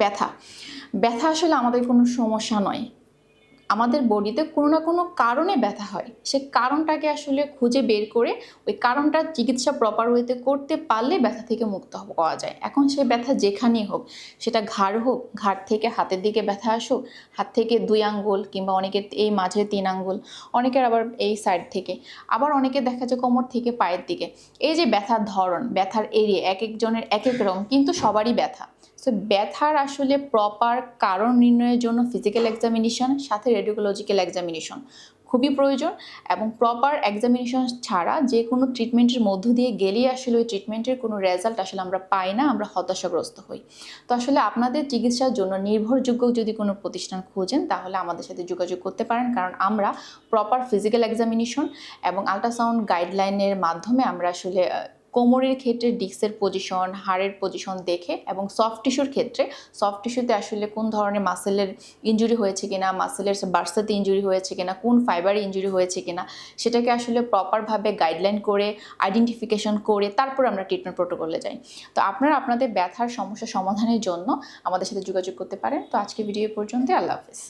ব্যথা। ব্যথা আসলে আমাদের কোনো সমস্যা নয়। আমাদের বডিতে কোনো না কোনো কারণে ব্যথা হয়। সে কারণটাকে আসলে খুঁজে বের করে ওই কারণটার চিকিৎসা প্রপার ওয়েতে করতে পারলে ব্যথা থেকে মুক্ত হওয়া যায়। এখন সে ব্যথা যেখানেই হোক, সেটা ঘাড় হোক, ঘাড় থেকে হাতের দিকে ব্যথা আসুক, হাত থেকে দুই আঙ্গুল কিংবা অনেকের এই মাঝে তিন আঙ্গুল, অনেকের আবার এই সাইড থেকে, আবার অনেকে দেখা যায় কোমর থেকে পায়ের দিকে। এই যে ব্যথার ধরন, ব্যথার এরিয়া এক একজনের এক এক রকম, কিন্তু সবারই ব্যথা। সো ব্যথার আসলে প্রপার কারণ নির্ণয়ের জন্য ফিজিক্যাল এক্সামিনেশন সাথে রেডিওলজিক্যাল এক্সামিনেশন খুবই প্রয়োজন এবং প্রপার এক্সামিনেশন ছাড়া যে কোনো ট্রিটমেন্টের মধ্য দিয়ে গেলেই আসলে ওই ট্রিটমেন্টের কোনো রেজাল্ট আসলে আমরা পাই না, আমরা হতাশাগ্রস্ত হই। তো আসলে আপনাদের চিকিৎসার জন্য নির্ভরযোগ্য যদি কোনো প্রতিষ্ঠান খোঁজেন, তাহলে আমাদের সাথে যোগাযোগ করতে পারেন। কারণ আমরা প্রপার ফিজিক্যাল এক্সামিনেশন এবং আল্ট্রাসাউন্ড গাইডলাইনের মাধ্যমে আমরা আসলে কোমরের ক্ষেত্রে ডিস্কের পজিশন হাড়ের পজিশন দেখে এবং সফট টিস্যুর ক্ষেত্রে সফট টিস্যুতে আসলে কোন ধরনের মাসেলের ইনজুরি হয়েছে কিনা মাসেলের বার্সাতে ইনজুরি হয়েছে কিনা, কোন ফাইবারে ইনজুরি হয়েছে কিনা, সেটাকে আসলে প্রপারভাবে গাইডলাইন করে আইডেন্টিফিকেশন করে তারপর আমরা ট্রিটমেন্ট প্রোটোকলে যাই। তো আপনারা আপনাদের ব্যথার সমস্যা সমাধানের জন্য আমাদের সাথে যোগাযোগ করতে পারেন। তো আজকে ভিডিও পর্যন্ত আল্লাহ হাফিজ।